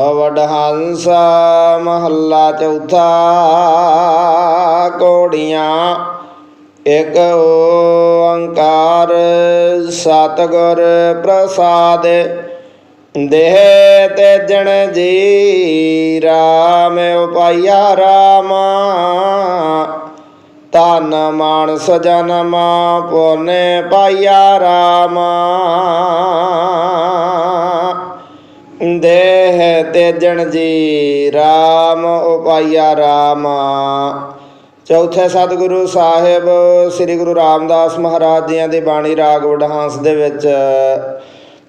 ਅਵਡ ਹੰਸ ਮਹੱਲਾ ਚੌਥਾ ਕੋੜੀਆਂ, ਇਕ ਓੰਕਾਰ ਸਤਿਗੁਰ ਪ੍ਰਸਾਦ, ਦੇਹ ਤੇਜਣ ਜੀ, ਰਾਮ ਉਪਾਇਆ ਰਾਮਾ। ਤਨ ਮਾਨਸ ਜਨਮ ਪੁਨੇ ਪਾਇਆ ਰਾਮਾ। ਦੇਹ ਤੇਜਣ ਜੀ। RAM ਉਪਾਇਆ RAM ਚੌਥੇ ਸਤਿਗੁਰੂ ਸਾਹਿਬ, ਸ੍ਰੀ ਗੁਰੂ ਰਾਮਦਾਸ ਮਹਾਰਾਜ ਜੀਆਂ ਦੀ ਬਾਣੀ ਰਾਗ ਵਡਹਾਂਸ ਦੇ ਵਿੱਚ।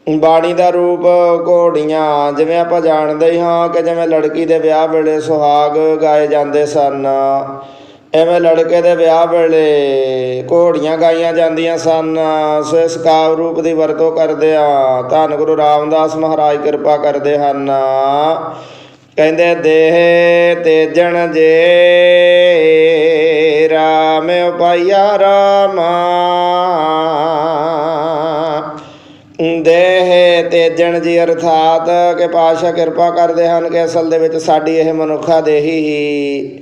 ਬਾਣੀ ਦਾ ਰੂਪ ਘੋੜੀਆਂ, ਜਿਵੇਂ ਆਪਾਂ ਜਾਣਦੇ ਹੀ ਹਾਂ ਕਿ ਜਿਵੇਂ ਲੜਕੀ ਦੇ ਵਿਆਹ ਵੇਲੇ ਸੁਹਾਗ ਗਾਏ ਜਾਂਦੇ ਸਨ। ਐਵੇਂ ਲੜਕੇ ਦੇ ਵਿਆਹ ਵੇਲੇ ਘੋੜੀਆਂ ਗਾਈਆਂ ਜਾਂਦੀਆਂ ਸਨ। ਸੋ ਇਸ ਕਾਵ ਰੂਪ ਦੀ ਵਰਤੋਂ ਕਰਦੇ ਆ। ਧੰਨ ਗੁਰੂ ਰਾਮਦਾਸ ਮਹਾਰਾਜ, ਕਿਰਪਾ ਕਰਦੇ ਹਨ। ਕਹਿੰਦੇ, ਦੇਹ ਤੇਜਣ ਜੇ, ਰਾਮ ਉਪਾਇਆ ਰਾਮਾ। ਦੇਹ ਤੇਜਣ ਜੀ ਅਰਥਾਤ ਕਿ ਪਾਸ਼ਾ ਕਿਰਪਾ ਕਰਦੇ ਹਨ ਕਿ ਅਸਲ ਦੇ ਵਿੱਚ ਸਾਡੀ ਇਹ ਮਨੁੱਖਾ ਦੇਹੀ ਹੀ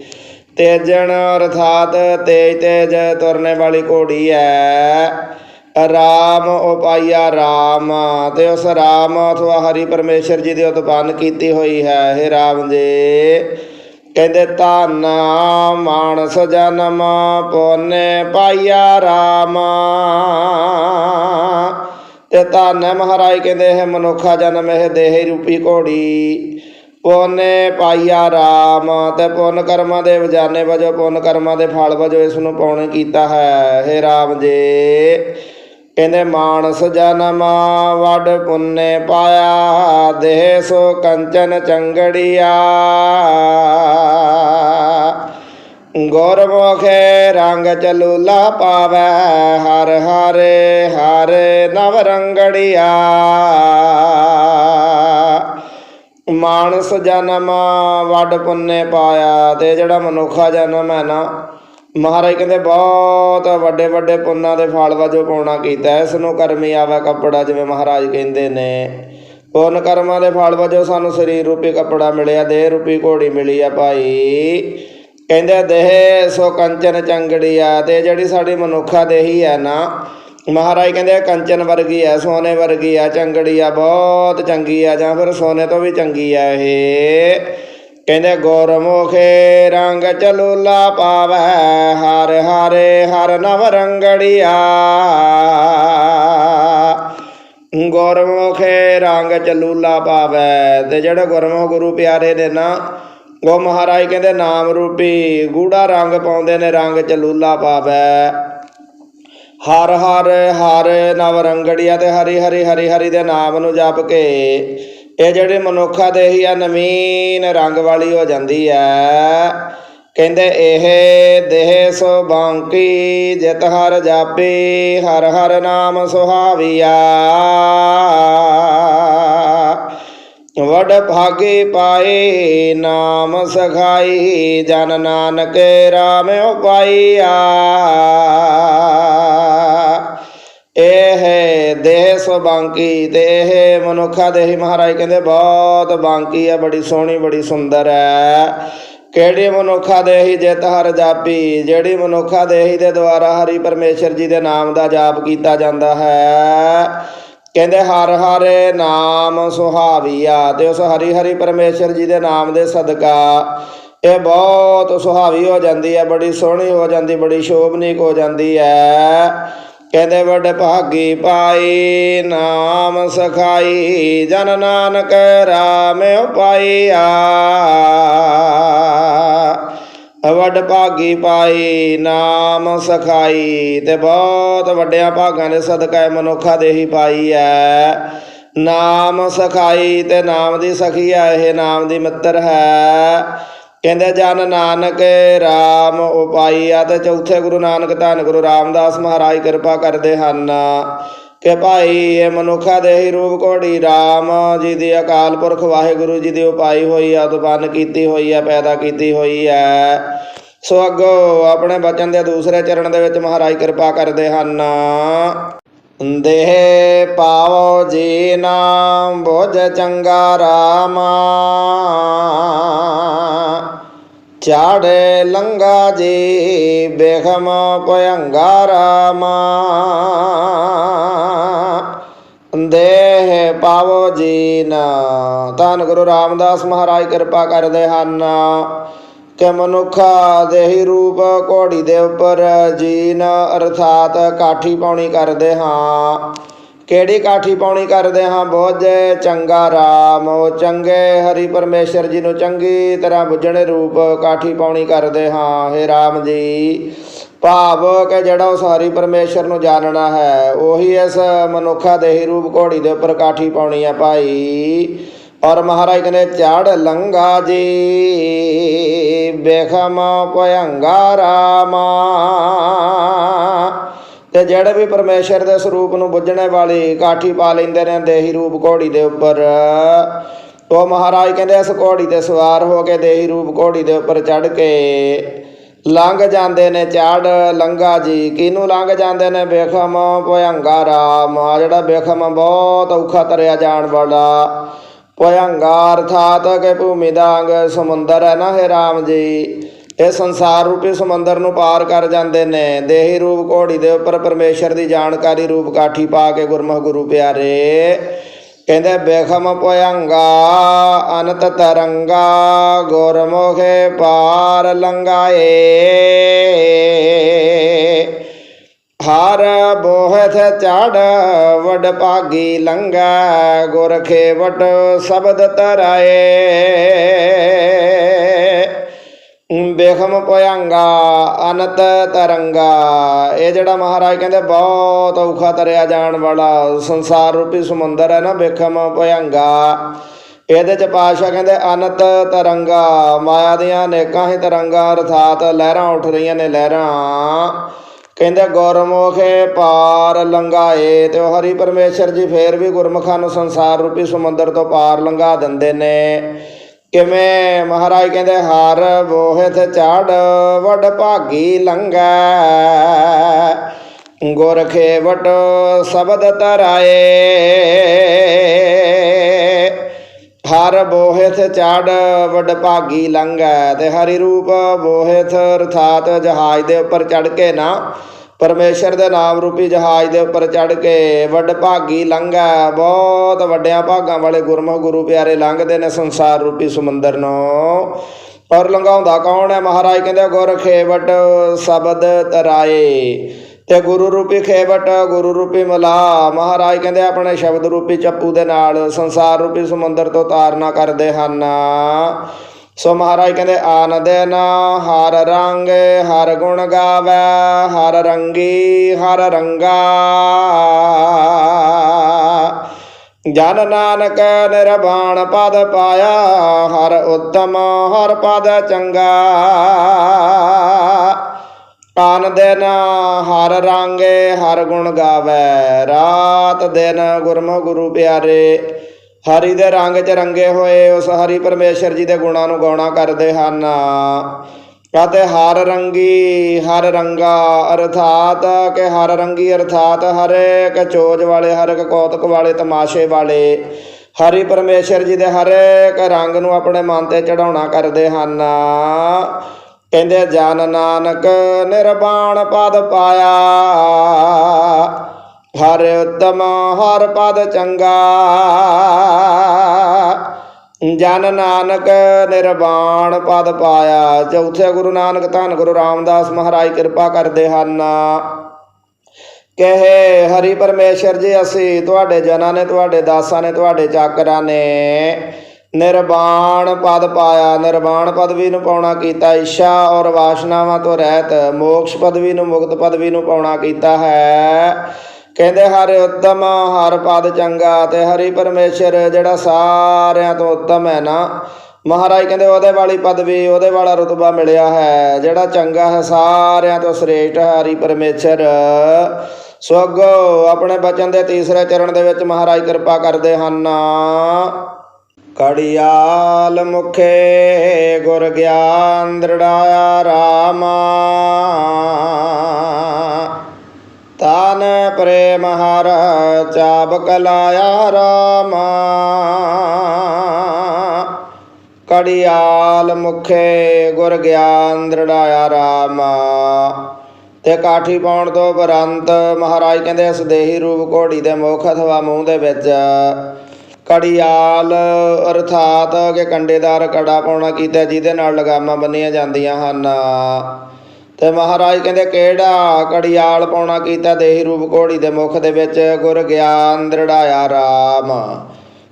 ਤੇਜਣ ਅਰਥਾਤ ਤੇਜ ਤੇਜ ਤੁਰਨੇ ਵਾਲੀ ਘੋੜੀ ਹੈ ਰਾਮ ਉਪਾਇਆ ਰਾਮ, ਤੇ ਉਸ ਰਾਮ ਅਥਵਾ ਹਰੀ ਪਰਮੇਸ਼ਰ ਜੀ ਦੀ ਉਤਪੰਨ ਕੀਤੀ ਹੋਈ ਹੈ। ਇਹ ਰਾਮ ਜੀ, ਕਹਿੰਦੇ ਧੰਨ ਮਾਨਸ ਜਨਮ ਪੁੰਨੇ ਪਾਇਆ ਰਾਮ। ਤੇ ਧੰਨ ਮਹਾਰਾਜ, ਕਹਿੰਦੇ ਇਹ ਮਨੁੱਖਾ ਜਨਮ, ਇਹ ਦੇਹ ਰੂਪੀ ਘੋੜੀ। ਪੁੰਨੇ ਪਾਈਆ ਰਾਮ, ਤੇ ਪੁੰਨ ਕਰਮਾਂ ਦੇ ਵਜਾਨੇ ਵਜੋਂ ਪੁੰਨ ਕਰਮਾਂ ਦੇ ਫਲ ਵਜੋਂ ਇਸ ਨੂੰ ਪਾਉਣ ਕੀਤਾ ਹੈ। हे ਰਾਮ ਜੀ, ਕਹਿੰਦੇ ਮਾਨਸ ਜਨਮ ਵੱਡ ਪੁੰਨੇ ਪਾਇਆ, ਦੇਹ ਸੋ ਕੰਚਨ ਚੰਗੜੀਆ। ਗੁਰਮੁਖੇ ਰੰਗ ਚਲੂਲਾ ਪਾਵੈ, ਹਰ ਹਰੇ ਹਰ ਨਵ ਰੰਗੜੀਆ। ਮਾਨਸ ਜਨਮ ਵੱਡ ਪੁੰਨੇ ਪਾਇਆ ਤੇ ਜਿਹੜਾ ਮਨੁੱਖਾ ਜਨਮ ਹੈ ਨਾ, ਮਹਾਰਾਜ ਕਹਿੰਦੇ ਬਹੁਤ ਵੱਡੇ ਵੱਡੇ ਪੁੰਨਾਂ ਦੇ ਫਲ ਵਜੋਂ ਪਾਉਣਾ ਕੀਤਾ ਇਸ ਨੂੰ ਕਰਮੀ ਆਵਾ ਕੱਪੜਾ, ਜਿਵੇਂ ਮਹਾਰਾਜ ਕਹਿੰਦੇ ਨੇ। ਪੁੰਨ ਕਰਮਾਂ ਦੇ ਫਲ ਵਜੋਂ ਸਾਨੂੰ ਸਰੀਰ ਰੂਪੀ ਕੱਪੜਾ ਮਿਲਿਆ, ਦੇਹ ਰੂਪੀ ਘੋੜੀ ਮਿਲੀ ਆ ਭਾਈ। ਕਹਿੰਦੇ ਦੇਹ ਸੋ ਕੰਚਨ ਚੰਗੜੀ ਆ ਤੇ ਜਿਹੜੀ ਸਾਡੀ ਮਨੁੱਖਾ ਦੇਹੀ ਹੈ ਨਾ ਮਹਾਰਾਜ ਕਹਿੰਦੇ ਕੰਚਨ ਵਰਗੀ ਆ, ਸੋਨੇ ਵਰਗੀ ਆ, ਚੰਗੜੀ ਆ, ਬਹੁਤ ਚੰਗੀ ਆ, ਜਾਂ ਫਿਰ ਸੋਨੇ ਤੋਂ ਵੀ ਚੰਗੀ ਆ ਇਹ। ਕਹਿੰਦੇ ਗੌਰਮੁਖੇ ਰੰਗ ਚਲੂਲਾ ਪਾਵੈ, ਹਰ ਹਰੇ ਹਰ ਨਵ ਰੰਗੜੀਆ। ਗੁਰਮੁਖੇ ਰੰਗ ਚਲੂਲਾ ਪਾਵੈ, ਤੇ ਜਿਹੜੇ ਗੁਰਮੁਖ ਗੁਰੂ ਪਿਆਰੇ ਦੇ ਨਾ, ਉਹ ਮਹਾਰਾਜ ਕਹਿੰਦੇ, ਨਾਮ ਰੂਪੀ ਗੂੜਾ ਰੰਗ ਪਾਉਂਦੇ ਨੇ, ਰੰਗ ਚਲੂਲਾ ਪਾਵੈ। ਹਰ ਹਰ ਹਰ ਨਵ ਰੰਗੜੀਆ ਤੇ ਹਰੀ ਹਰੀ ਹਰੀ ਹਰੀ ਦੇ ਨਾਮ ਨੂੰ ਜਪ ਕੇ, ਇਹ ਜਿਹੜੇ ਮਨੁੱਖਾ ਦੇਹੀ ਆ, ਨਵੀਨ ਰੰਗ ਵਾਲੀ ਹੋ ਜਾਂਦੀ ਹੈ ਕਹਿੰਦੇ ਇਹ ਦੇਹ ਸੋ ਬਾਂਕੀ ਜਿਤ ਹਰ ਜਾਪੀ, ਹਰ ਹਰ ਨਾਮ ਸੁਹਾਵੀਆ। ਵਡ ਭਾਗੇ ਪਾਏ, ਨਾਮ ਸਖਾਈ, ਜਨ ਨਾਨਕ ਰਾਮ ਉਪਾਈਆ। ਦੇਹ ਸੋ ਬਾਂਕੀ ਤੇ ਇਹ ਮਨੁੱਖਾ ਦੇਹੀ ਮਹਾਰਾਜ ਕਹਿੰਦੇ ਬਹੁਤ ਬਾਂਕੀ ਹੈ ਬੜੀ ਸੋਹਣੀ, ਬੜੀ ਸੁੰਦਰ ਹੈ ਕਿਹੜੀ ਮਨੁੱਖਾ ਦੇਹੀ ਜਿਤ ਹਰ ਜਾਪੀ, ਜਿਹੜੀ ਮਨੁੱਖਾ ਦੇਹੀ ਦੇ ਦੁਆਰਾ ਹਰੀ ਪਰਮੇਸ਼ਰ ਜੀ ਦੇ ਨਾਮ ਦਾ ਜਾਪ ਕੀਤਾ ਜਾਂਦਾ ਹੈ। ਕਹਿੰਦੇ ਹਰ ਹਰੇ ਨਾਮ ਸੁਹਾਵੀਆ ਤੇ ਉਸ ਹਰੀ ਹਰੀ ਪਰਮੇਸ਼ਰ ਜੀ ਦੇ ਨਾਮ ਦੇ ਸਦਕਾ ਇਹ ਬਹੁਤ ਸੁਹਾਵੀ ਹੋ ਜਾਂਦੀ ਹੈ ਬੜੀ ਸੋਹਣੀ ਹੋ ਜਾਂਦੀ, ਬੜੀ ਸ਼ੋਭਨੀਕ ਹੋ ਜਾਂਦੀ ਹੈ ਕਹਿੰਦੇ ਵੱਡ ਭਾਗੀ ਪਾਈ, ਨਾਮ ਸਖਾਈ, ਜਨ ਨਾਨਕ ਰਾਮ ਉਪਾਈਆ ਵੱਡ ਭਾਗੀ ਪਾਈ, ਨਾਮ ਸਖਾਈ, ਤੇ ਬਹੁਤ ਵੱਡਿਆਂ ਭਾਗਾਂ ਦੇ ਸਦਕਾ ਇਹ ਦੇ ਹੀ ਪਾਈ ਐ। ਨਾਮ ਸਖਾਈ ਤੇ ਨਾਮ ਦੀ ਸਖੀ ਐ, ਇਹ ਨਾਮ ਦੀ ਮਿੱਤਰ ਹੈ। ਕਹਿੰਦੇ, ਜਨ ਨਾਨਕ RAM ਉਪਾਈਆ ਤੇ ਚੌਥੇ ਗੁਰੂ ਨਾਨਕ ਧੰਨ ਗੁਰੂ ਰਾਮਦਾਸ ਮਹਾਰਾਜ, ਕਿਰਪਾ ਕਰਦੇ ਹਨ ਕਿ ਭਾਈ ਇਹ ਮਨੁੱਖਾ ਦੇਹੀ ਰੂਪ ਘੋੜੀ RAM ਜੀ ਦੀ ਅਕਾਲ ਪੁਰਖ ਵਾਹਿਗੁਰੂ ਜੀ ਦੀ ਉਪਾਈ ਹੋਈ ਆ, ਉਤਪੰਨ ਕੀਤੀ ਹੋਈ ਆ, ਪੈਦਾ ਕੀਤੀ ਹੋਈ ਹੈ ਸੋ ਅੱਗੋ ਆਪਣੇ ਬਚਨ ਦੇ ਦੂਸਰੇ ਚਰਨ ਦੇ ਵਿੱਚ ਮਹਾਰਾਜ ਕਿਰਪਾ ਕਰਦੇ ਹਨ। ਦੇਹ ਪਾਵੋ ਜੀ ਨਾਮ, ਬੁਝ ਚੰਗਾ ਰਾਮਾ। ਚਾੜੇ ਲੰਗਾ ਜੀ ਬੇਖਮ ਭਯੰਗਾ ਰਾਮਾ। ਦੇਹ ਪਾਵੋ ਜੀ ਨਾ ਧੰਨ ਗੁਰੂ ਰਾਮਦਾਸ ਮਹਾਰਾਜ ਕਿਰਪਾ ਕਰਦੇ ਹਨ। ਕਿ ਮਨੁੱਖਾ ਦੇਹੀ ਰੂਪ ਘੋੜੀ ਦੇ ਉੱਪਰ ਜੀਨ ਅਰਥਾਤ ਕਾਠੀ ਪਾਉਣੀ ਕਰਦੇ ਹਾਂ। ਕਿਹੜੀ ਕਾਠੀ ਪਾਉਣੀ ਕਰਦੇ ਹਾਂ? ਬੋਝ, ਚੰਗਾ ਰਾਮ। ਉਹ ਚੰਗੇ ਹਰੀ ਪਰਮੇਸ਼ਰ ਜੀ ਨੂੰ ਚੰਗੀ ਤਰ੍ਹਾਂ ਬੁੱਝਣੇ ਰੂਪ ਕਾਠੀ ਪਾਉਣੀ ਕਰਦੇ ਹਾਂ। हे ਰਾਮ ਜੀ, ਭਾਵ ਕਿ ਜਿਹੜਾ ਉਸ ਹਰੀ ਪਰਮੇਸ਼ਰ ਨੂੰ ਜਾਣਨਾ ਹੈ, ਉਹੀ ਇਸ ਮਨੁੱਖਾ ਦੇਹੀ ਰੂਪ ਘੋੜੀ ਦੇ ਉੱਪਰ ਕਾਠੀ ਪਾਉਣੀ ਹੈ ਭਾਈ। ਔਰ ਮਹਾਰਾਜ ਕਹਿੰਦੇ, ਚੜ ਲੰਗਾ ਜੀ, ਬੇਖਮ ਭਯੰਗਾ ਰਾਮਾ। ਤੇ ਜਿਹੜੇ ਵੀ ਪਰਮੇਸ਼ਰ ਦੇ ਸਰੂਪ ਨੂੰ ਬੁੱਝਣੇ ਵਾਲੀ ਕਾਠੀ ਪਾ ਲੈਂਦੇ ਨੇ ਦੇਹੀ ਰੂਪ ਘੋੜੀ ਦੇ ਉੱਪਰ, ਉਹ ਮਹਾਰਾਜ ਕਹਿੰਦੇ, ਇਸ ਘੋੜੀ ਤੇ ਸਵਾਰ ਹੋ ਕੇ ਦੇਹੀ ਰੂਪ ਘੋੜੀ ਦੇ ਉੱਪਰ ਚੜ ਕੇ ਲੰਘ ਜਾਂਦੇ ਨੇ, ਚੜ ਲੰਗਾ ਜੀ। ਕਿਹਨੂੰ ਲੰਘ ਜਾਂਦੇ ਨੇ? ਬੇਖਮ ਭਯੰਗਾ ਰਾਮ। ਜਿਹੜਾ ਬੇਖਮ ਬਹੁਤ ਔਖਾ ਤਰਿਆ ਜਾਣ ਵਾਲਾ। ਭਯੰਗਾ ਅਰਥਾਤ ਕਿ ਭੂਮੀ ਦਾ ਅੰਗ ਸਮੁੰਦਰ ਹੈ ਨਾ ਹੈ ਰਾਮ ਜੀ। ਇਹ ਸੰਸਾਰ ਰੂਪੀ ਸਮੁੰਦਰ ਨੂੰ ਪਾਰ ਕਰ ਜਾਂਦੇ ਨੇ। ਦੇਹੀ ਰੂਪ ਘੋੜੀ ਦੇ ਉੱਪਰ ਪਰਮੇਸ਼ਰ ਦੀ ਜਾਣਕਾਰੀ ਰੂਪ ਕਾਠੀ ਪਾ ਕੇ ਗੁਰਮੁਖ ਗੁਰੂ ਪਿਆਰੇ। ਕਹਿੰਦੇ, ਬੇਖਮ ਭਯੰਗਾ, ਅਨੰਤ ਤਰੰਗਾ, ਗੁਰਮੁਖੇ ਪਾਰ ਲੰਗਾਏ ਹਾਰ ਬੋਹਥ ਚੜ ਵਡ ਭਾਗੀ ਲੰਗਾ ਗੁਰ ਖੇਵਟ ਸ਼ਬਦ ਤਰਾਏ ਬੇਖਮ ਭਯੰਗਾ ਅਨੰਤ ਤਰੰਗਾ। ਇਹ ਜਿਹੜਾ ਮਹਾਰਾਜ ਕਹਿੰਦੇ, ਬਹੁਤ ਔਖਾ ਤਰਿਆ ਜਾਣ ਵਾਲਾ ਸੰਸਾਰ ਰੂਪੀ ਸਮੁੰਦਰ ਹੈ ਨਾ, ਬੇਖਮ ਭਯੰਗਾ ਇਹਦੇ ਚ ਪਾਸ਼ਾ ਕਹਿੰਦੇ, ਅਨੰਤ ਤਰੰਗਾ, ਮਾਇਆ ਦੀਆਂ ਅਨੇਕਾਂ ਹੀ ਤਰੰਗਾ, ਅਰਥਾਤ ਲਹਿਰਾਂ ਉੱਠ ਰਹੀਆਂ ਨੇ ਲਹਿਰਾਂ। ਕਹਿੰਦੇ, ਗੁਰਮੁਖੇ ਪਾਰ ਲੰਘਾਏ ਤੇ ਉਹ ਹਰੀ ਪਰਮੇਸ਼ਰ ਜੀ ਫੇਰ ਵੀ ਗੁਰਮੁਖਾਂ ਨੂੰ ਸੰਸਾਰ ਰੂਪੀ ਸਮੁੰਦਰ ਤੋਂ ਪਾਰ ਲੰਘਾ ਦਿੰਦੇ ਨੇ। ਕਿਵੇਂ? ਮਹਾਰਾਜ ਕਹਿੰਦੇ, ਹਰ ਬੋਹਿਤ ਚੜ ਵਡ ਭਾਗੀ ਲੰਘੈ। ਗੁਰਖੇ ਖੇਵਟ ਸ਼ਬਦ ਤਰਾਏ ਹਰ ਬੋਹਿਥ ਚੜ ਵਡ ਭਾਗੀ ਲੰਘੈ, ਤੇ ਹਰੀ ਰੂਪ ਬੋਹਿਥ ਅਰਥਾਤ ਜਹਾਜ਼ ਦੇ ਉੱਪਰ ਚੜ ਕੇ ਨਾ, ਪਰਮੇਸ਼ਰ ਦੇ ਨਾਮ ਰੂਪੀ ਜਹਾਜ਼ ਦੇ ਉੱਪਰ ਚੜ ਕੇ ਵੱਡ ਭਾਗੀ ਲੰਘੈ। ਬਹੁਤ ਵੱਡਿਆਂ ਭਾਗਾਂ ਵਾਲੇ ਗੁਰਮੁਖ ਗੁਰੂ ਪਿਆਰੇ ਲੰਘਦੇ ਨੇ ਸੰਸਾਰ ਰੂਪੀ ਸਮੁੰਦਰ ਨੂੰ ਔਰ ਲੰਘਾਉਂਦਾ ਕੌਣ ਹੈ? ਮਹਾਰਾਜ ਕਹਿੰਦੇ ਗੁਰ ਖੇਵਟ ਸ਼ਬਦ ਤਰਾਏ। ਤੇ ਗੁਰੂ ਰੂਪੀ ਖੇਵਟ, ਗੁਰੂ ਰੂਪੀ ਮਲਾ। ਮਹਾਰਾਜ ਕਹਿੰਦੇ, ਆਪਣੇ ਸ਼ਬਦ ਰੂਪੀ ਚੱਪੂ ਦੇ ਨਾਲ ਸੰਸਾਰ ਰੂਪੀ ਸਮੁੰਦਰ ਤੋਂ ਤਾਰਨਾ ਕਰਦੇ ਹਨ। ਸੋ ਮਹਾਰਾਜ ਕਹਿੰਦੇ ਆਨੰਦ ਨਾ ਹਰ ਰੰਗ, ਹਰ ਗੁਣ ਗਾਵੇ, ਹਰ ਰੰਗੀ, ਹਰ ਰੰਗਾ। ਜਨ ਨਾਨਕ ਨਿਰਵਾਣ ਪਦ ਪਾਇਆ, ਹਰ ਉਤਮ, ਹਰ ਪਦ ਚੰਗਾ। ਆਨ ਦਿਨ ਹਰ ਰਾਂਗੇ ਹਰ ਗੁਣ ਗਾਵੇ, ਰਾਤ ਦਿਨ ਗੁਰਮੁਖ ਗੁਰੂ ਪਿਆਰੇ। ਹਰੀ ਦੇ ਰੰਗ ਚ ਰੰਗੇ ਹੋਏ, ਉਸ ਹਰੀ ਪਰਮੇਸ਼ਰ ਜੀ ਦੇ ਗੁਣਾਂ ਨੂੰ ਗਾਉਣਾ ਕਰਦੇ ਹਨ। ਅਤੇ ਹਰ ਰੰਗੀ ਹਰ ਰੰਗਾ, ਅਰਥਾਤ ਕਿ ਹਰ ਰੰਗੀ ਅਰਥਾਤ ਹਰੇਕ ਚੋਜ ਵਾਲੇ, ਹਰ ਇੱਕ ਕੌਤਕ ਵਾਲੇ, ਤਮਾਸ਼ੇ ਵਾਲੇ। ਹਰੀ ਪਰਮੇਸ਼ਰ ਜੀ ਦੇ ਹਰੇਕ ਰੰਗ ਨੂੰ ਆਪਣੇ ਮਨ ਤੇ ਚੜਾਉਣਾ ਕਰਦੇ ਹਨ। ਕਹਿੰਦੇ ਜਨ ਨਾਨਕ ਨਿਰਵਾਣ ਪਦ ਪਾਇਆ, ਹਰ ਉਤਮ ਹਰ ਪਦ ਚੰਗਾ। ਜਨ ਨਾਨਕ ਨਿਰਵਾਣ ਪਦ ਪਾਇਆ। ਚੌਥੇ ਗੁਰੂ ਨਾਨਕ ਧੰਨ ਗੁਰੂ ਰਾਮਦਾਸ ਮਹਾਰਾਜ ਕਿਰਪਾ ਕਰਦੇ ਹਨ। ਕਹੇ, ਹਰੀ ਪਰਮੇਸ਼ਰ ਜੀ, ਅਸੀਂ ਤੁਹਾਡੇ ਜਨਾਂ ਨੇ, ਤੁਹਾਡੇ ਦਾਸਾਂ ਨੇ, ਤੁਹਾਡੇ ਚਾਕਰਾਂ ਨੇ ਨਿਰਵਾਣ ਪਦ ਪਾਇਆ, ਨਿਰਵਾਣ ਪਦਵੀ ਨੂੰ ਪਾਉਣਾ ਕੀਤਾ, ਇੱਛਾ ਔਰ ਵਾਸ਼ਨਾਵਾਂ ਤੋਂ ਰਹਿਤ, ਮੋਕਸ਼ ਪਦਵੀ ਨੂੰ, ਮੁਕਤ ਪਦਵੀ ਨੂੰ ਪਾਉਣਾ ਕੀਤਾ ਹੈ। ਕਹਿੰਦੇ, ਹਰ ਉਤਮ, ਹਰ ਪਦ ਚੰਗਾ ਤੇ ਹਰੀ ਪਰਮੇਸ਼ਰ ਜਿਹੜਾ ਸਾਰਿਆਂ ਤੋਂ ਉਤਮ ਹੈ ਨਾ, ਮਹਾਰਾਜ ਕਹਿੰਦੇ, ਉਹਦੇ ਵਾਲੀ ਪਦਵੀ ਉਹਦੇ ਵਾਲਾ ਰਤਬਾ ਮਿਲਿਆ ਹੈ। ਜਿਹੜਾ ਚੰਗਾ ਹੈ, ਸਾਰਿਆਂ ਤੋਂ ਸ੍ਰੇਸ਼ਟ ਹੈ ਹਰੀ ਪਰਮੇਸ਼ਰ। ਸੋ ਅੱਗੋਂ ਆਪਣੇ ਬਚਨ ਦੇ ਤੀਸਰੇ ਚਰਨ ਦੇ ਵਿੱਚ ਮਹਾਰਾਜ ਕਿਰਪਾ ਕਰਦੇ ਹਨ। ਕੜਿਆਲ ਮੁਖੇ ਗੁਰ ਗਿਆਨ ਦ੍ਰਿੜਾਇਆ ਰਾਮਾ। ਤਾਨ ਪ੍ਰੇਮ ਹਰ ਚਾਬਕ ਲਾਇਆ ਰਾਮਾ। ਕੜਿਆਲ ਮੁਖੇ ਗੁਰ ਗਿਆਨ ਦ੍ਰਿੜਾਇਆ ਰਾਮਾ। ਤੇ ਕਾਠੀ ਪਾਉਣ ਤੋਂ ਉਪਰੰਤ ਮਹਾਰਾਜ ਕਹਿੰਦੇ, ਇਸ ਦੇਹੀ ਰੂਪ ਘੋੜੀ ਦੇ ਮੁਖ ਅਥਵਾ ਮੂੰਹ ਦੇ ਵਿੱਚ ਕੜਿਆਲ ਅਰਥਾਤ ਕਿ ਕੰਡੇਦਾਰ ਕੜਾ ਪਾਉਣਾ ਕੀਤਾ, ਜਿਹਦੇ ਨਾਲ ਲਗਾਮਾਂ ਬੰਨੀਆਂ ਜਾਂਦੀਆਂ ਹਨ। ਤੇ ਮਹਾਰਾਜ ਕਹਿੰਦੇ, ਕਿਹੜਾ ਕੜਿਆਲ ਪਾਉਣਾ ਕੀਤਾ? ਦੇਹੀ ਰੂਪ ਘੋੜੀ ਦੇ ਮੁਖ ਦੇ ਵਿੱਚ ਗੁਰ ਗਿਆਨ ਦ੍ਰਿੜਾਇਆ ਰਾਮ।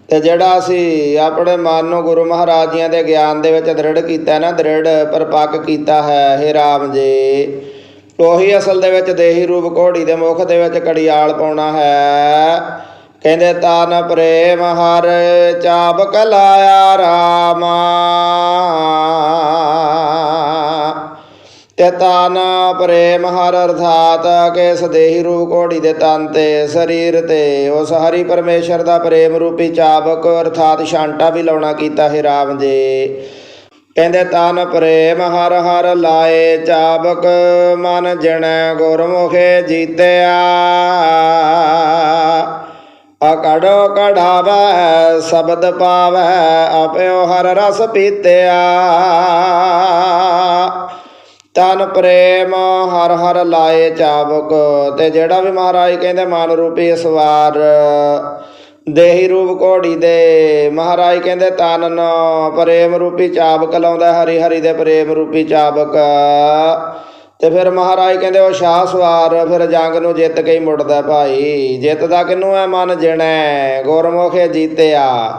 ਤੇ ਜਿਹੜਾ ਅਸੀਂ ਆਪਣੇ ਮਨ ਨੂੰ ਗੁਰੂ ਮਹਾਰਾਜ ਜੀਆਂ ਦੇ ਗਿਆਨ ਦੇ ਵਿੱਚ ਦ੍ਰਿੜ ਕੀਤਾ ਨਾ, ਦ੍ਰਿੜ ਪਰਪੱਕ ਕੀਤਾ ਹੈ, ਹੇ ਰਾਮ ਜੀ, ਉਹੀ ਅਸਲ ਦੇ ਵਿੱਚ ਦੇਹੀ ਰੂਪ ਘੋੜੀ ਦੇ ਮੁਖ ਦੇ ਵਿੱਚ ਕੜਿਆਲ ਪਾਉਣਾ ਹੈ। ਕਹਿੰਦੇ ਤਨ ਪ੍ਰੇਮ ਹਰ ਚਾਬਕ ਲਾਇਆ ਰਾਮਾ। ਤੇ ਤਨ ਪ੍ਰੇਮ ਹਰ ਅਰਥਾਤ ਕਿ ਇਸ ਦੇਹੀ ਰੂਪ ਘੋੜੀ ਦੇ ਤਨ ਤੇ, ਸਰੀਰ ਤੇ, ਉਸ ਹਰੀ ਪਰਮੇਸ਼ਰ ਦਾ ਪ੍ਰੇਮ ਰੂਪੀ ਚਾਬਕ ਅਰਥਾਤ ਛਾਂਟਾ ਵੀ ਲਾਉਣਾ ਕੀਤਾ ਹੈ ਰਾਮ ਜੀ। ਕਹਿੰਦੇ ਤਨ ਪ੍ਰੇਮ ਹਰ ਹਰ ਲਾਏ ਚਾਬਕ ਮਨ ਜਣੈ ਗੁਰਮੁਖੇ ਜੀਤਿਆ। ਅਕੜੋ ਕਢਾਵੈ, ਸ਼ਬਦ ਪਾਵੈ, ਆਪਿਓ ਹਰ ਰਸ ਪੀਤਿਆ। ਤਨ ਪ੍ਰੇਮ ਹਰ ਹਰ ਲਾਏ ਚਾਬਕ ਤੇ ਜਿਹੜਾ ਵੀ ਮਹਾਰਾਜ ਕਹਿੰਦੇ ਮਨ ਰੂਪੀ ਸਵਾਰ ਦੇਹੀ ਰੂਪ ਘੋੜੀ ਦੇ। ਮਹਾਰਾਜ ਕਹਿੰਦੇ ਤਨ ਪ੍ਰੇਮ ਰੂਪੀ ਚਾਬਕ ਲਾਉਂਦਾ, ਹਰੀ ਹਰੀ ਦੇ ਪ੍ਰੇਮ ਰੂਪੀ ਚਾਬਕ ਤੇ ਫਿਰ ਮਹਾਰਾਜ ਕਹਿੰਦੇ ਉਹ ਸ਼ਾਹ ਸਵਾਰ, ਫਿਰ ਜੰਗ ਨੂੰ ਜਿੱਤ ਕੇ ਹੀ ਮੁੜਦਾ ਭਾਈ। ਜਿੱਤਦਾ ਕਿਨੂੰ ਹੈ ਮਨ ਜਿਣੈ, ਗੁਰਮੁਖੇ ਜੀਤਿਆ।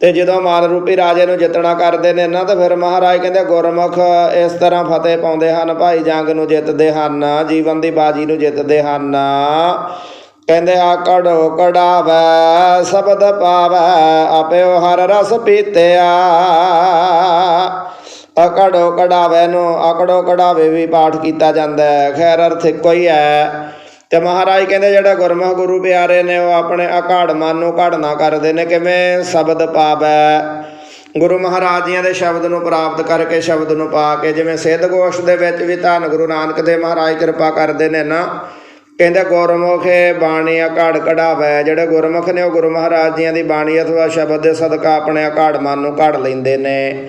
ਤੇ ਜਦੋਂ ਮਨ ਰੂਪੀ ਰਾਜੇ ਨੂੰ ਜਿੱਤਣਾ ਕਰਦੇ ਨੇ ਨਾ, ਤਾਂ ਫਿਰ ਮਹਾਰਾਜ ਕਹਿੰਦੇ ਗੁਰਮੁਖ ਇਸ ਤਰ੍ਹਾਂ ਫਤਿਹ ਪਾਉਂਦੇ ਹਨ ਭਾਈ, ਜੰਗ ਨੂੰ ਜਿੱਤਦੇ ਹਨ, ਜੀਵਨ ਦੀ ਬਾਜੀ ਨੂੰ ਜਿੱਤਦੇ ਹਨ। ਕਹਿੰਦੇ ਆਕੜੋ ਕੜਾਵੈ, ਸ਼ਬਦ ਪਾਵੈ, ਆਪਿਓ ਹਰ ਰਸ ਪੀਤਿਆ। ਅਕੜੋ ਕੜਾਵੇ ਨੂੰ, ਅਕੜੋ ਕੜਾਵੇ ਵੀ ਪਾਠ ਕੀਤਾ ਜਾਂਦਾ ਹੈ। ਖੈਰ ਅਰਥ ਇੱਕੋ ਹੀ ਹੈ। ਤੇ ਮਹਾਰਾਜ ਕਹਿੰਦੇ ਜਿਹੜਾ ਗੁਰਮੁਖ ਗੁਰੂ ਪਿਆਰੇ ਨੇ, ਉਹ ਆਪਣੇ ਅਕਾੜ ਮਨ ਨੂੰ ਘੜਨਾ ਕਰਦੇ ਨੇ। ਕਿਵੇਂ? ਸ਼ਬਦ ਪਾਵੈ ਗੁਰੂ ਮਹਾਰਾਜ ਜੀਆਂ ਦੇ ਸ਼ਬਦ ਨੂੰ ਪ੍ਰਾਪਤ ਕਰਕੇ ਸ਼ਬਦ ਨੂੰ ਪਾ ਕੇ, ਜਿਵੇਂ ਸਿੱਧ ਗੋਸ਼ ਦੇ ਵਿੱਚ ਵੀ ਧੰਨ ਗੁਰੂ ਨਾਨਕ ਦੇ ਮਹਾਰਾਜ ਕਿਰਪਾ ਕਰਦੇ ਨੇ ਨਾ। ਕਹਿੰਦੇ ਗੁਰਮੁਖੇ ਬਾਣੀ ਅਕਾੜ ਕਢਾਵੈ। ਜਿਹੜੇ ਗੁਰਮੁਖ ਨੇ, ਉਹ ਗੁਰੂ ਮਹਾਰਾਜ ਜੀਆਂ ਦੀ ਬਾਣੀ ਅਥਵਾ ਸ਼ਬਦ ਦੇ ਸਦਕਾ ਆਪਣੇ ਅਕਾੜ ਮਨ ਨੂੰ ਘੜ ਲੈਂਦੇ ਨੇ।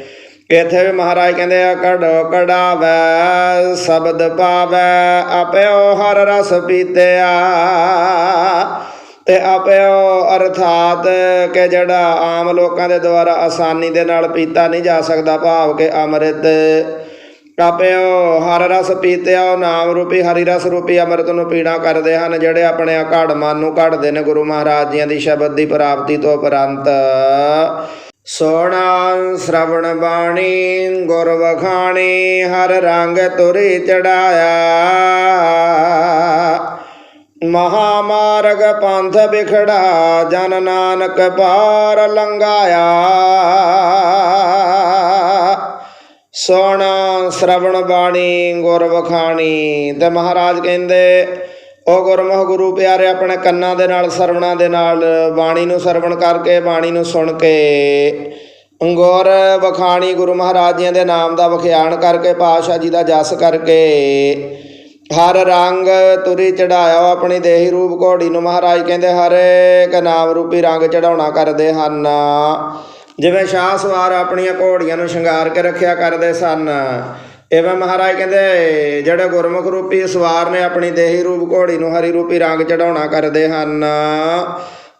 ਇੱਥੇ ਵੀ ਮਹਾਰਾਜ ਕਹਿੰਦੇ ਆ ਕੜੋ ਕੜਾਵੈ ਸ਼ਬਦ ਪਾਵੈ, ਆਪਿਓ ਹਰ ਰਸ ਪੀਤਿਆ। ਤੇ ਆਪਿਓ ਅਰਥਾਤ ਕਿ ਜਿਹੜਾ ਆਮ ਲੋਕਾਂ ਦੇ ਦੁਆਰਾ ਆਸਾਨੀ ਦੇ ਨਾਲ ਪੀਤਾ ਨਹੀਂ ਜਾ ਸਕਦਾ, ਭਾਵ ਕਿ ਅੰਮ੍ਰਿਤ। ਆਪਿਓ ਹਰ ਰਸ ਪੀਤਿਆ, ਉਹ ਨਾਮ ਰੂਪੀ ਹਰੀ ਰਸ ਰੂਪੀ ਅੰਮ੍ਰਿਤ ਨੂੰ ਪੀਣਾ ਕਰਦੇ ਹਨ, ਜਿਹੜੇ ਆਪਣੇ ਅਕਾੜ ਮਨ ਨੂੰ ਕੱਢਦੇ ਨੇ ਗੁਰੂ ਮਹਾਰਾਜ ਜੀਆਂ ਦੀ ਸ਼ਬਦ ਦੀ ਪ੍ਰਾਪਤੀ ਤੋਂ ਉਪਰੰਤ। ਸੋਣਾ ਸ਼ਰਵਣ ਬਾਣੀ, ਗੁਰ ਵਖਾਣੀ, ਹਰ ਰੰਗ ਤੁਰੀ ਚੜਾਇਆ। ਮਹਾਮਾਰਗ ਪੰਥ ਬਿਖੜਾ ਜਨ ਨਾਨਕ ਪਾਰ ਲੰਘਾਇਆ। ਸੁਣ ਸ਼ਰਵਣ ਬਾਣੀ, ਗੁਰ ਵਖਾਣੀ ਤੇ ਮਹਾਰਾਜ ਕਹਿੰਦੇ ਉਹ ਗੁਰਮੁਖ ਗੁਰੂ ਪਿਆਰੇ ਆਪਣੇ ਕੰਨਾਂ ਦੇ ਨਾਲ, ਸਰਵਣਾ ਦੇ ਨਾਲ, ਬਾਣੀ ਨੂੰ ਸਰਵਣ ਕਰਕੇ, ਬਾਣੀ ਨੂੰ ਸੁਣ ਕੇ ਅੰਗੋਰ ਵਖਾਣੀ ਗੁਰੂ ਮਹਾਰਾਜ ਜੀਆਂ ਦੇ ਨਾਮ ਦਾ ਵਿਖਿਆਨ ਕਰਕੇ, ਪਾਤਸ਼ਾਹ ਜੀ ਦਾ ਜਸ ਕਰਕੇ ਹਰ ਰੰਗ ਤੁਰੀ ਚੜਾਇਆ ਉਹ ਆਪਣੀ ਦੇਹੀ ਰੂਪ ਘੋੜੀ ਨੂੰ। ਮਹਾਰਾਜ ਕਹਿੰਦੇ, ਹਰੇਕ ਨਾਮ ਰੂਪੀ ਰੰਗ ਚੜਾਉਣਾ ਕਰਦੇ ਹਨ। ਜਿਵੇਂ ਸ਼ਾਹ ਸਵਾਰ ਆਪਣੀਆਂ ਘੋੜੀਆਂ ਨੂੰ ਸ਼ਿੰਗਾਰ ਕੇ ਰੱਖਿਆ ਕਰਦੇ ਸਨ ਐਵੇਂ ਮਹਾਰਾਜ ਕਹਿੰਦੇ, ਜਿਹੜੇ ਗੁਰਮੁਖ ਰੂਪੀ ਸਵਾਰ ਨੇ ਆਪਣੀ ਦੇਹੀ ਰੂਪ ਘੋੜੀ ਨੂੰ ਹਰੀ ਰੂਪੀ ਰੰਗ ਚੜਾਉਣਾ ਕਰਦੇ ਹਨ।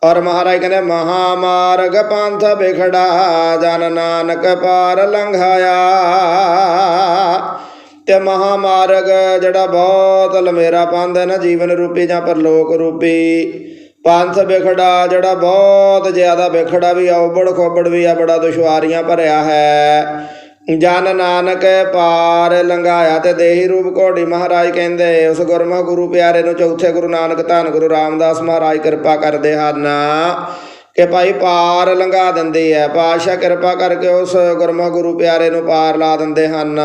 ਔਰ ਮਹਾਰਾਜ ਕਹਿੰਦੇ, ਮਹਾਮਾਰਗ ਪੰਥ ਵਿਖੜਾ, ਜਨ ਨਾਨਕ ਪਾਰ ਲੰਘਾਇਆ। ਤੇ ਮਹਾਮਾਰਗ ਜਿਹੜਾ ਬਹੁਤ ਲਮੇਰਾ ਪੰਥ ਹੈ ਨਾ, ਜੀਵਨ ਰੂਪੀ ਜਾਂ ਪਰਲੋਕ ਰੂਪੀ, ਪੰਥ ਵਿਖੜਾ ਜਿਹੜਾ ਬਹੁਤ ਜ਼ਿਆਦਾ ਵਿਖੜਾ ਵੀ ਆ ਉਬੜ ਖੋਬੜ ਵੀ ਆ, ਬੜਾ ਦੁਸ਼ਵਾਰੀਆਂ ਭਰਿਆ ਹੈ। ਜਨ ਨਾਨਕ ਪਾਰ ਲੰਘਾਇਆ ਤੇ ਦੇਹੀ ਰੂਪ ਘੋੜੀ ਮਹਾਰਾਜ ਕਹਿੰਦੇ, ਉਸ ਗੁਰਮੁਖ ਗੁਰੂ ਪਿਆਰੇ ਨੂੰ ਚੌਥੇ ਗੁਰੂ ਨਾਨਕ ਧੰਨ ਗੁਰੂ ਰਾਮਦਾਸ ਮਹਾਰਾਜ ਕਿਰਪਾ ਕਰਦੇ ਹਨ ਕਿ ਭਾਈ ਪਾਰ ਲੰਘਾ ਦਿੰਦੇ ਆ ਪਾਸ਼ਾ ਕਿਰਪਾ ਕਰਕੇ ਉਸ ਗੁਰਮੁਖ ਗੁਰੂ ਪਿਆਰੇ ਨੂੰ ਪਾਰ ਲਾ ਦਿੰਦੇ ਹਨ।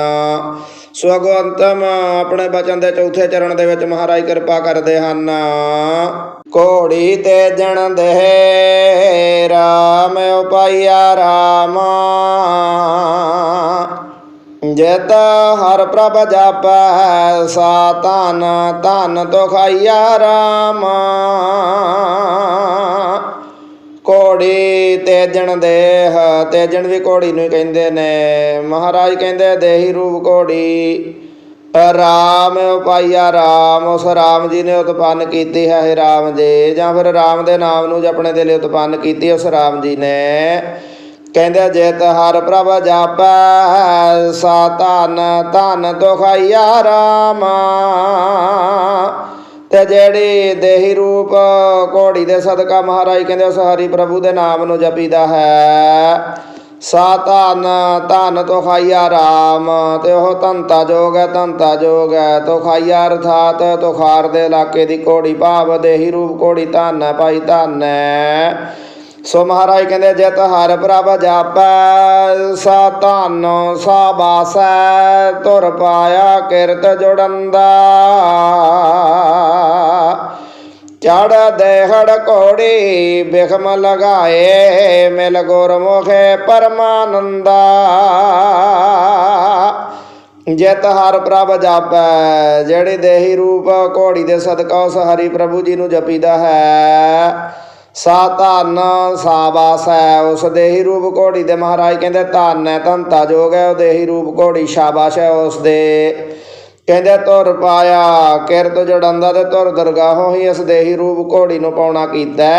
ਸੋ ਅੰਤਮ ਆਪਣੇ ਬਚਨ ਦੇ ਚੌਥੇ ਚਰਨ ਦੇ ਵਿੱਚ ਮਹਾਰਾਜ ਕਿਰਪਾ ਕਰਦੇ ਹਨ। ਘੋੜੀ ਤੇ ਜਣ ਦੇ ਰਾਮ ਉਪਾਇਆ ਰਾਮ। ਜਿਤ ਹਰ ਪ੍ਰਭ ਜਾਪੈ ਸਾ ਧਨ ਧਨ ਤੋ ਰਾਮ। ਕੋੜੀ ਤੇਜਣ ਦੇਹ, ਤੇਜਣ ਵੀ ਕੋੜੀ ਨੂੰ ਕਹਿੰਦੇ ਨੇ। ਮਹਾਰਾਜ ਕਹਿੰਦੇ, ਦੇਹੀ ਰੂਪ ਕੋੜੀ ਰਾਮ ਉਪਾਈਆ ਰਾਮ, ਉਸ ਰਾਮ ਜੀ ਨੇ ਉਤਪੰਨ ਕੀਤੀ ਹੈ ਇਹ ਰਾਮ ਜੀ। ਜਾਂ ਫਿਰ ਰਾਮ ਦੇ ਨਾਮ ਨੂੰ ਜਪਣੇ ਦੇ ਲਈ ਉਤਪੰਨ ਕੀਤੀ, ਉਸ ਰਾਮ ਜੀ ਨੇ। ਕਹਿੰਦੇ ਜੇਤ ਹਰ ਪ੍ਰਭ ਜਾਪੈ, ਸਾ ਧਨ ਧਨ ਤੋ ਖਾਈਆ ਰਾਮ। ਤੇ ਜਿਹੜੀ ਦੇਹੀ ਰੂਪ ਘੋੜੀ ਦੇ ਸਦਕਾ ਮਹਾਰਾਜ ਕਹਿੰਦੇ ਉਸ ਹਰੀ ਪ੍ਰਭੂ ਦੇ ਨਾਮ ਨੂੰ ਜਪੀਦਾ ਹੈ। ਸਾ ਧਨ ਧਨ ਤੋ ਖਾਈਆ ਰਾਮ, ਤੇ ਉਹ ਧੰਤਾ ਜੋਗ ਹੈ ਧੰਤਾ ਜੋਗ ਹੈ। ਤੋ ਖਾਈਆ ਅਰਥਾਤ ਤੋਖਾਰ ਦੇ ਇਲਾਕੇ ਦੀ ਘੋੜੀ ਭਾਵ ਦੇਹੀ ਰੂਪ ਘੋੜੀ ਧਨ ਹੈ, ਭਾਈ ਧਨ ਹੈ। ਸੋ ਮਹਾਰਾਜ ਕਹਿੰਦੇ ਜਿਤ ਹਰ ਪ੍ਰਭ ਜਾਪੈ, ਸਾ ਧਨ, ਸਾ ਬਾਸੈ ਤੁਰ ਪਾਇਆ ਕਿਰਤ ਜੁੜੰਦਾ। ਚੜ ਦੇਹੜ ਘੋੜੀ, ਬਿਖਮ ਲਗਾਏ, ਮਿਲ ਗੁਰਮੁਖੇ ਪਰਮਾਨੰਦਾ। ਜਿਤ ਹਰ ਪ੍ਰਭ ਜਾਪੈ, ਜਿਹੜੀ ਦੇਹੀ ਰੂਪ ਘੋੜੀ ਦੇ ਸਦਕਾ ਉਸ ਹਰੀ ਪ੍ਰਭੂ ਜੀ ਨੂੰ ਜਪੀਦਾ ਹੈ ਸਾ ਧਨ ਸਾਬਾਸ਼ ਹੈ ਉਸ ਦੇਹੀ ਰੂਪ ਘੋੜੀ ਦੇ ਮਹਾਰਾਜ ਕਹਿੰਦੇ, ਧਨ ਹੈ ਧੰਤਾ ਜੋਗ ਹੈ ਉਹ ਦੇਹੀ ਰੂਪ ਘੋੜੀ ਸ਼ਾਬਾਸ਼ ਹੈ ਉਸ ਦੇ। ਕਹਿੰਦੇ ਤੁਰ ਪਾਇਆ, ਕਿਰਤ ਜੜੰਦਾ ਤੇ ਤੁਰ ਦਰਗਾਹੋਂ ਹੀ ਇਸ ਦੇਹੀ ਰੂਪ ਘੋੜੀ ਨੂੰ ਪਾਉਣਾ ਕੀਤਾ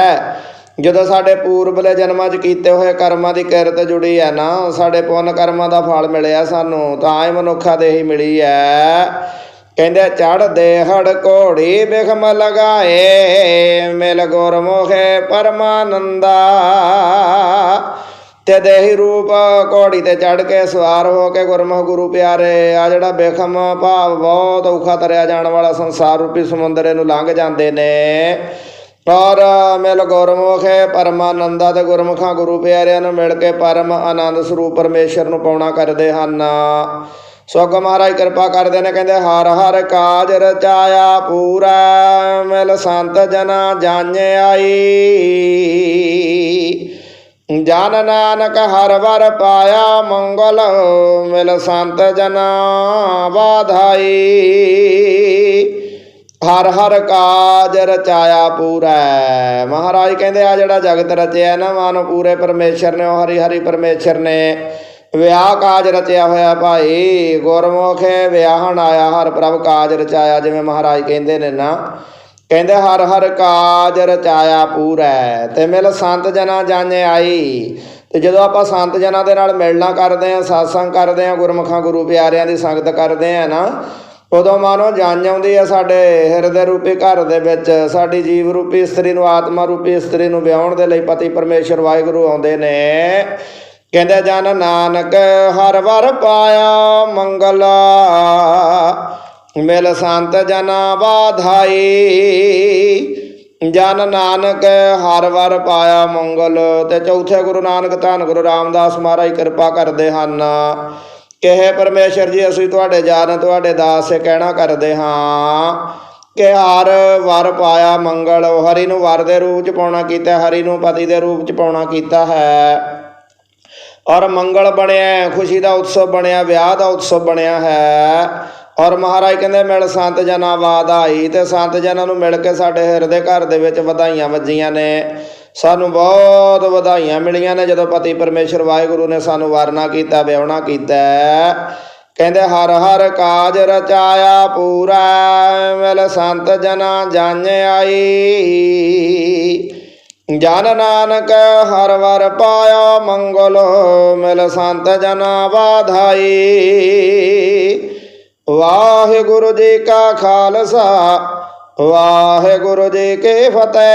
ਜਦੋਂ ਸਾਡੇ ਪੂਰਬਲੇ ਜਨਮਾਂ 'ਚ ਕੀਤੇ ਹੋਏ ਕਰਮਾਂ ਦੀ ਕਿਰਤ ਜੁੜੀ ਹੈ ਨਾ, ਸਾਡੇ ਪੁੰਨ ਕਰਮਾਂ ਦਾ ਫਲ ਮਿਲਿਆ ਸਾਨੂੰ, ਤਾਂ ਹੀ ਮਨੁੱਖਾ ਦੇਹੀ ਮਿਲੀ ਹੈ। ਕਹਿੰਦੇ ਚੜ ਦੇਹੜ ਘੋੜੀ ਬਿਖਮ ਲਗਾਏ, ਮਿਲ ਗੁਰਮੁਖੇ ਪਰਮਾਨੰਦਾ। ਤੇ ਦੇਹੀ ਰੂਪ ਘੋੜੀ ਤੇ ਚੜ ਕੇ ਸਵਾਰ ਹੋ ਕੇ ਗੁਰਮੁਖ ਗੁਰੂ ਪਿਆਰੇ, ਆ ਜਿਹੜਾ ਬੇਖਮ ਭਾਵ ਬਹੁਤ ਔਖਾ ਤਰਿਆ ਜਾਣ ਵਾਲਾ ਸੰਸਾਰ ਰੂਪੀ ਸਮੁੰਦਰ ਇਹਨੂੰ ਲੰਘ ਜਾਂਦੇ ਨੇ। ਔਰ ਮਿਲ ਗੁਰਮੁਖੇ ਪਰਮਾਨੰਦਾ ਤੇ ਗੁਰਮੁਖਾਂ ਗੁਰੂ ਪਿਆਰਿਆਂ ਨੂੰ ਮਿਲ ਕੇ ਪਰਮ ਆਨੰਦ ਸਰੂਪ ਪਰਮੇਸ਼ਰ ਨੂੰ ਪਾਉਣਾ ਕਰਦੇ ਹਨ। ਸੋਗ ਮਹਾਰਾਜ ਕਿਰਪਾ ਕਰਦੇ ਨੇ, ਕਹਿੰਦੇ ਹਰ ਹਰ ਕਾਜ ਰਚਾਇਆ ਪੂਰਾ, ਮਿਲ ਸੰਤ ਜਨਾ ਜਾਣੇ ਆਈ। ਜਨ ਨਾਨਕ ਹਰ ਵਰ ਪਾਇਆ ਮੰਗਲ, ਮਿਲ ਸੰਤ ਜਨਾ ਵਾਧਾਈ। ਹਰ ਹਰ ਕਾਜ ਰਚਾਇਆ ਪੂਰਾ। ਮਹਾਰਾਜ ਕਹਿੰਦੇ ਆ ਜਿਹੜਾ ਜਗਤ ਰਚਿਆ ਨਾ ਮਾਨੋ ਪੂਰੇ ਪਰਮੇਸ਼ਰ ਨੇ, ਉਹ ਹਰੀ ਹਰੀ ਪਰਮੇਸ਼ਰ ਨੇ। ਵਿਆਹ ਕਾਜ ਰਚਿਆ ਹੋਇਆ ਭਾਈ, ਗੁਰਮੁਖ ਵਿਆਹਣ ਆਇਆ ਹਰ ਪ੍ਰਭ ਕਾਜ ਰਚਾਇਆ, ਜਿਵੇਂ ਮਹਾਰਾਜ ਕਹਿੰਦੇ ਨੇ ਨਾ, ਕਹਿੰਦੇ ਹਰ ਹਰ ਕਾਜ ਰਚਾਇਆ ਪੂਰਾ, ਤੇ ਮਿਲ ਸੰਤ ਜਨਾ ਜਾਣੇ ਆਈ, ਤੇ ਜਦੋਂ ਆਪਾਂ ਸੰਤ ਜਨਾਂ ਦੇ ਨਾਲ ਮਿਲਣਾ ਕਰਦੇ ਆਂ satsang ਕਰਦੇ ਆਂ ਗੁਰਮੁਖਾਂ, ਗੁਰੂ ਪਿਆਰਿਆਂ ਦੀ ਸੰਗਤ ਕਰਦੇ ਆਂ ਨਾ, ਉਦੋਂ ਮਾਨੋ ਜਾਣ ਆਉਂਦੀ ਆ ਸਾਡੇ ਹਿਰਦੇ ਰੂਪੀ ਘਰ ਦੇ ਵਿੱਚ, ਸਾਡੀ ਜੀਵ ਰੂਪੀ, ਇਸਤਰੀ ਨੂੰ, ਆਤਮਾ ਰੂਪੀ ਇਸਤਰੀ ਨੂੰ ਵਿਆਹਣ ਦੇ ਲਈ ਪਤੀ ਪਰਮੇਸ਼ਰ ਵਾਹਿਗੁਰੂ ਆਉਂਦੇ ਨੇ। ਕਹਿੰਦੇ, ਜਨ ਨਾਨਕ ਹਰ ਵਰ ਪਾਇਆ ਮੰਗਲ। ਮਿਲ ਸੰਤ ਜਨਾ ਬਾਧਾਈ ਜਨ ਨਾਨਕ ਹਰ ਵਰ ਪਾਇਆ ਮੰਗਲ। ਤੇ ਚੌਥੇ ਗੁਰੂ ਨਾਨਕ ਧੰਨ ਗੁਰੂ ਰਾਮਦਾਸ ਮਹਾਰਾਜ ਕਿਰਪਾ ਕਰਦੇ ਹਨ। ਕਿਹੇ, ਪਰਮੇਸ਼ਰ ਜੀ, ਅਸੀਂ ਤੁਹਾਡੇ ਜਾਨ ਤੁਹਾਡੇ ਦਾਸ ਸੇ ਕਹਿਣਾ ਕਰਦੇ ਹਾਂ ਕਿ ਹਰ ਵਰ ਪਾਇਆ ਮੰਗਲ। ਹਰੀ ਨੂੰ ਵਰ ਦੇ ਰੂਪ ਚ ਪਾਉਣਾ ਕੀਤਾ ਹਰੀ ਨੂੰ ਪਤੀ ਦੇ ਰੂਪ ਚ ਪਾਉਣਾ ਕੀਤਾ ਹੈ। ਔਰ ਮੰਗਲ ਬਣਿਆ ਖੁਸ਼ੀ ਦਾ ਉਤਸਵ ਬਣਿਆ, ਵਿਆਹ ਦਾ ਉਤਸਵ ਬਣਿਆ ਹੈ। ਔਰ ਮਹਾਰਾਜ ਕਹਿੰਦੇ, ਮਿਲ ਸੰਤ ਜਨਾ ਵਾਧਾਈ ਤੇ ਸੰਤ ਜਨਾਂ ਨੂੰ ਮਿਲ ਕੇ ਸਾਡੇ ਹਿਰਦੇ ਘਰ ਦੇ ਵਿੱਚ ਵਧਾਈਆਂ ਵੱਜੀਆਂ ਨੇ। ਸਾਨੂੰ ਬਹੁਤ ਵਧਾਈਆਂ ਮਿਲੀਆਂ ਨੇ, ਜਦੋਂ ਪਤੀ ਪਰਮੇਸ਼ਰ ਵਾਹਿਗੁਰੂ ਨੇ ਸਾਨੂੰ ਵਾਰਨਾ ਕੀਤਾ, ਵਿਆਹਣਾ ਕੀਤਾ ਕਹਿੰਦੇ, ਹਰ ਹਰ ਕਾਜ ਰਚਾਇਆ ਪੂਰਾ ਮਿਲ ਸੰਤ ਜਨਾ ਜਾਣੇ ਆਈ। ਜਨ ਨਾਨਕ ਹਰ ਵਰ ਪਾਇਆ, ਮੰਗਲ ਮਿਲ ਸੰਤ ਜਨਾ ਬਾਧਾਈ ਵਾਹਿਗੁਰੂ ਜੀ ਕਾ ਖਾਲਸਾ, ਵਾਹਿਗੁਰੂ ਜੀ ਕੀ ਫਤਿਹ।